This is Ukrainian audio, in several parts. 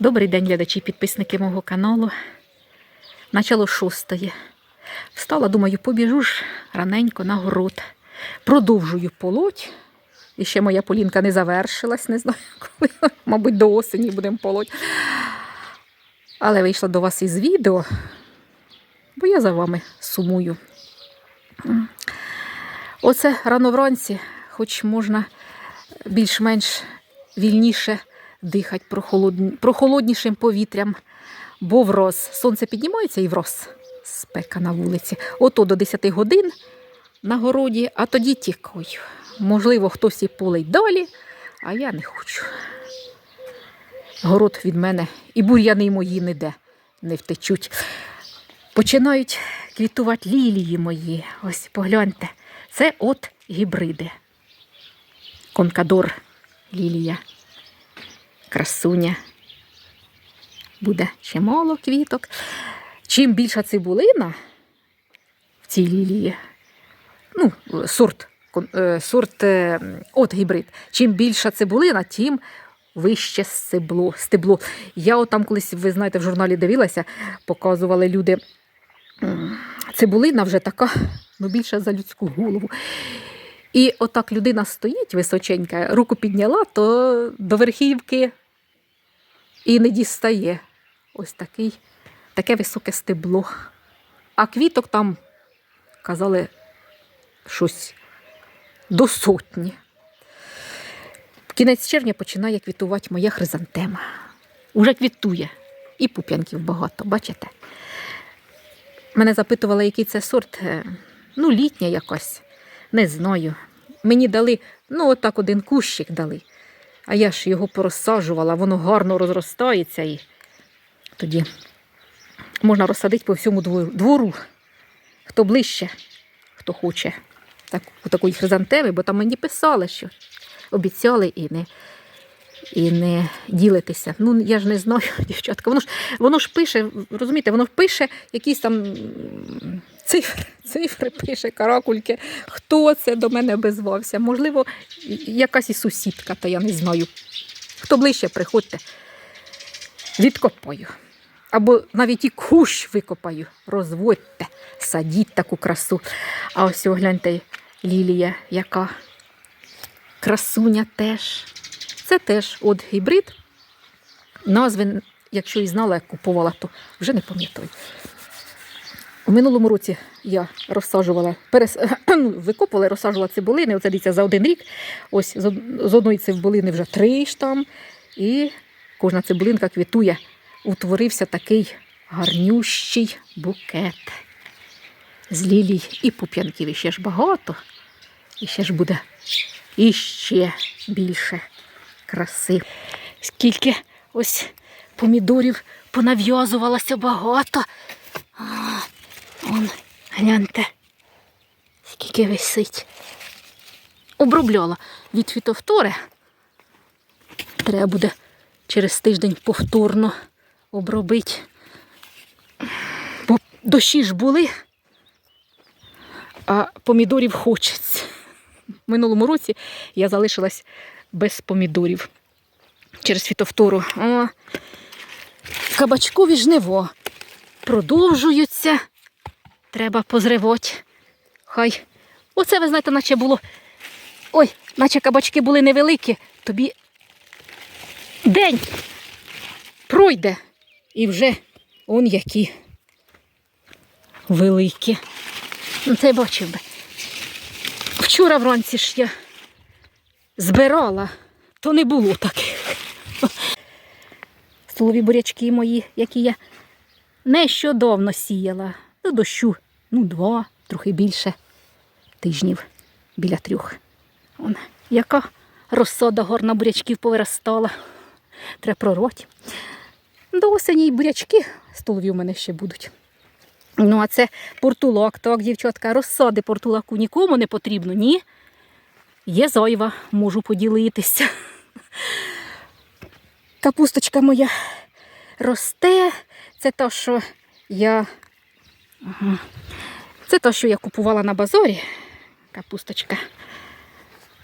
Добрий день, глядачі, підписники мого каналу. Начало шостої. Встала, думаю, побіжу ж раненько на город. Продовжую полоть. І ще моя полінка не завершилась, не знаю коли. Мабуть, до осені будемо полоть. Але вийшла до вас із відео, бо я за вами сумую. Оце рано вранці, хоч можна більш-менш вільніше дихати прохолодні, прохолоднішим повітрям, бо враз сонце піднімається і враз спека на вулиці. Ото до 10 годин на городі, а тоді тікаю. Можливо, хтось і полить далі, а я не хочу. Город від мене і бур'яни мої ніде не втечуть. Починають квітувати лілії мої. Ось погляньте. Це от гібриди. Конкадор лілія. Красуня. Буде чимало квіток. Чим більша цибулина в цій лілії, ну, сорт, е, сорт е, от гібрид, чим більша цибулина, тим вище стебло. стебло. Я от там колись, ви знаєте, в журналі дивилася, показували люди. Цибулина вже така, ну більша за людську голову. І отак людина стоїть височенька, руку підняла, то до верхівки і не дістає. Ось такий, таке високе стебло. А квіток там казали щось до сотні. Кінець червня починає квітувати моя хризантема. Уже квітує. І пуп'янків багато, бачите? Мене запитували, який це сорт. Е, Ну, літня якась. Не знаю. Мені дали, ну, отак один кущик дали. А я ж його порозсаджувала, воно гарно розростається і тоді можна розсадити по всьому двору. двору. Хто ближче, хто хоче так, такої хризантеми, бо там мені писали, що обіцяли і не, і не ділитися. Ну, я ж не знаю, дівчатка. Воно ж, воно ж пише, розумієте, воно пише якісь там цифри, цифри пише, каракульки. Хто це до мене обізвався? Можливо, якась і сусідка, та я не знаю. Хто ближче, приходьте, відкопаю. Або навіть і кущ викопаю, розводьте, садіть таку красу. А ось о, гляньте, лілія, яка красуня теж. Це теж от гібрид. Назви, якщо і знала, як купувала, то вже не пам'ятаю. У минулому році я розсаджувала, перес... ну, викопувала, розсаджувала цибулини. Оце дивіться за один рік. Ось з одної цибулини вже три штам. І кожна цибулинка квітує. Утворився такий гарнющий букет з лілій і пуп'янків. І ще ж багато. І ще ж буде іще більше краси. Скільки ось помідорів понав'язувалося багато. А, он, гляньте, скільки висить. Обробляла від фітофтори. Треба буде через тиждень повторно обробити. Бо дощі ж були, а помідорів хочеться. В минулому році я залишилась без помідорів через фітофтору. О, кабачкові жниво продовжуються. Треба позривати. Хай. Оце, ви знаєте, наче було. Ой, наче кабачки були невеликі, тобі день пройде і вже он які великі. Ну, Це бачив би. Вчора вранці ж я збирала, то не було таких. Столові бурячки мої, які я нещодавно сіяла. До дощу, ну, два, трохи більше тижнів біля трьох. Вон, яка розсада горна бурячків повиростала. Треба пророти. До осені й бурячки столові у мене ще будуть. Ну, а це портулак, так, дівчатка, розсади портулаку нікому не потрібно, ні. Є зайва, можу поділитися. Капусточка моя росте. Це те, що я. Це те, що я купувала на базорі. Капусточка.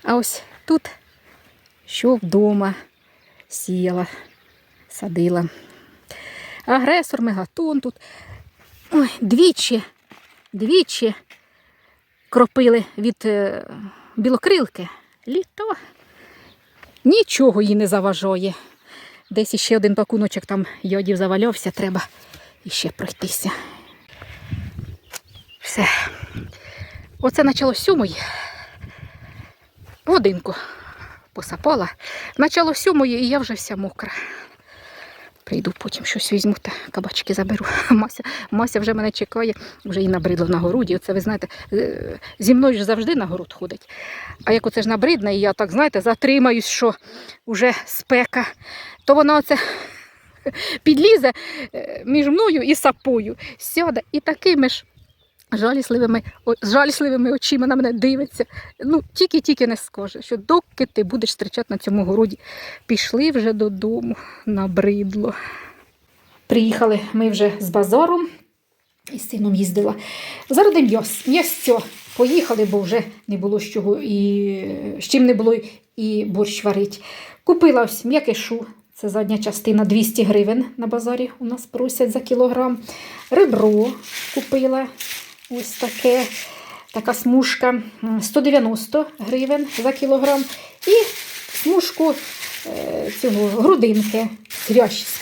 А ось тут, що вдома. сіяла, садила. Агресор, мегатон тут. Ой, двічі, двічі кропили від е, білокрилки. Літо. Нічого їй не заважає. Десь іще один пакуночок там йодів завалявся, треба іще пройтися. Все. Оце почало сьомої. Годинку посапала. Начало сьомої, і я вже вся мокра. Прийду потім щось візьму та кабачки заберу. Мася, Мася вже мене чекає, вже їй набридло на городі. Оце ви знаєте, е, зі мною ж завжди на город ходить. А як оце ж набридне, і я так, знаєте, затримаюсь, що вже спека, то вона оце підлізе е, між мною і сапою, сяде і такими ж жалісливими, з жалісливими очима на мене дивиться. Ну, тільки-тільки не скаже, що доки ти будеш стрічати на цьому городі. Пішли вже додому, набридло. Приїхали ми вже з базару і з сином їздила. Заради м'яс, м'ясця. Поїхали, бо вже не було з чого і з чим не було і борщ варить. Купила ось м'якишу. Це задня частина 200 гривень на базарі у нас просять за кілограм. Ребро купила ось таке, така смужка 190 гривень за кілограм. І смужку е, цього грудинки з з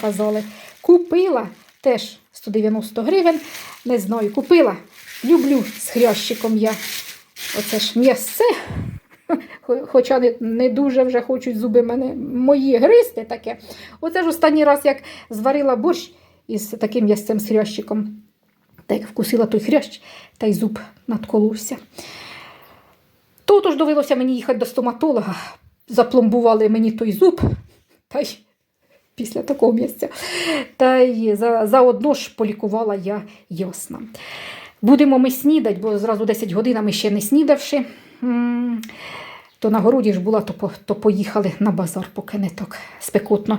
казали. Купила теж 190 гривень. Не знаю, купила. Люблю з хрящиком я. Оце ж м'ясце. Хоча не, не дуже вже хочуть зуби мене мої гристи таке. Оце ж останній раз, як зварила борщ із таким м'ясцем з хрящиком. Та як вкусила той хрящ, та й зуб надколовся. Тут ж довелося мені їхати до стоматолога. Запломбували мені той зуб, та й після такого місця. Та й за, заодно ж полікувала я ясно. Будемо ми снідати, бо зразу 10 годин ми ще не снідавши. То на городі ж була, то, по- то поїхали на базар, поки не так спекотно.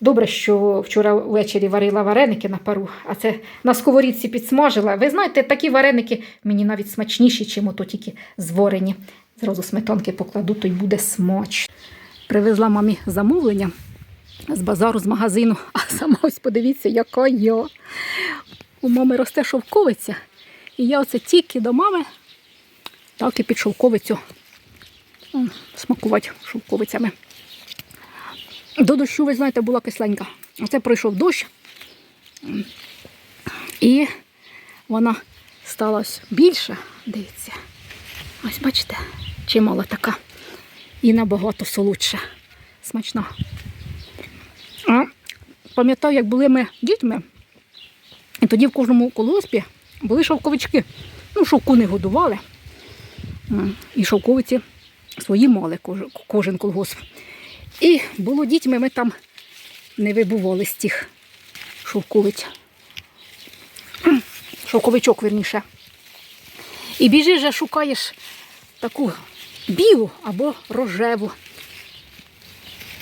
Добре, що вчора ввечері варила вареники на пару, а це на сковорідці підсмажила. Ви знаєте, такі вареники мені навіть смачніші, чим ото тільки зварені. Зразу сметанки покладу, то й буде смач. Привезла мамі замовлення з базару, з магазину, а сама ось подивіться, яка я. У мами росте шовковиця, і я оце тільки до мами, так і під шовковицю смакувати шовковицями. До дощу, ви знаєте, була кисленька. Оце пройшов дощ. І вона стала ось більша, дивіться. Ось бачите, чимала така. І набагато солодша. Смачна. А пам'ятаю, як були ми дітьми, і тоді в кожному колоспі були шовковички. Ну, шовку не годували. І шовковиці свої мали кожен колгосп. І було дітьми, ми там не вибували з тих шовковиць. Шовковичок, верніше. І біжиш, же шукаєш таку білу або рожеву.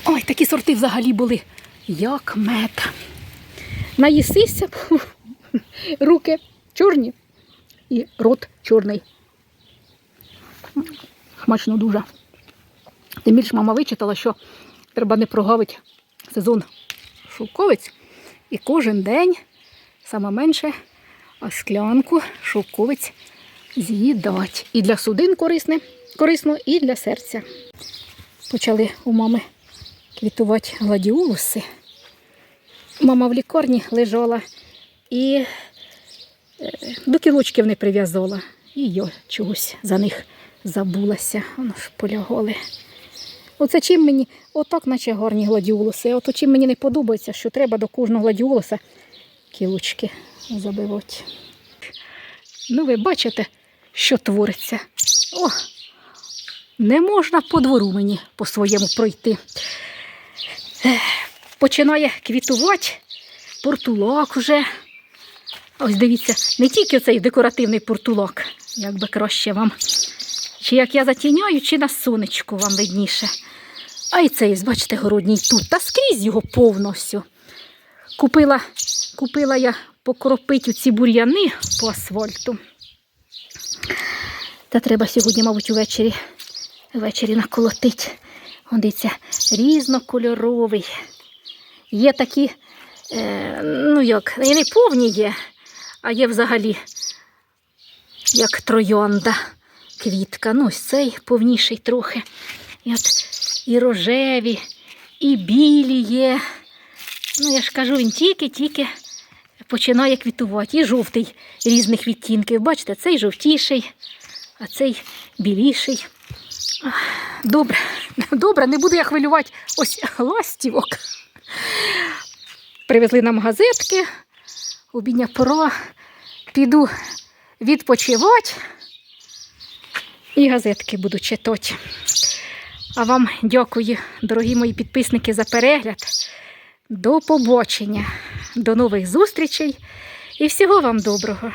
Ой, такі сорти взагалі були, як мед. Наїсися, руки чорні і рот чорний. Смачно дуже. Тим більше мама вичитала, що треба не прогавити сезон шовковиць. І кожен день саме менше склянку шовковиць з'їдать. І для судин корисне, корисно, і для серця. Почали у мами квітувати гладіолуси. Мама в лікарні лежала і е, до кілочків не прив'язала. І я чогось за них забулася. Воно ж полягали. Оце чим мені, отак, наче гарні гладіолуси. Ото чим мені не подобається, що треба до кожного гладіолуса кілочки забивати. Ну, ви бачите, що твориться. О, не можна по двору мені по своєму пройти. Починає квітувати, портулок уже. Ось дивіться, не тільки цей декоративний портулок, як би краще вам. Чи як я затіняю, чи на сонечку вам видніше. А й цей, бачите, городній тут. Та скрізь його повно все. Купила, купила я покропити у ці бур'яни по асфальту. Та треба сьогодні, мабуть, увечері, ввечері наколотити. Дивіться, різнокольоровий. Є такі, е, ну як, і не повні є, а є взагалі як троянда квітка. Ну, ось цей повніший трохи. І от і рожеві, і білі є. Ну, я ж кажу, він тільки-тільки починає квітувати. І жовтий різних відтінків. Бачите, цей жовтіший, а цей біліший. Добре, добре, не буду я хвилювати ось ластівок. Привезли нам газетки, обідня пора. Піду відпочивати і газетки буду читати. А вам дякую, дорогі мої підписники, за перегляд. До побачення, до нових зустрічей і всього вам доброго.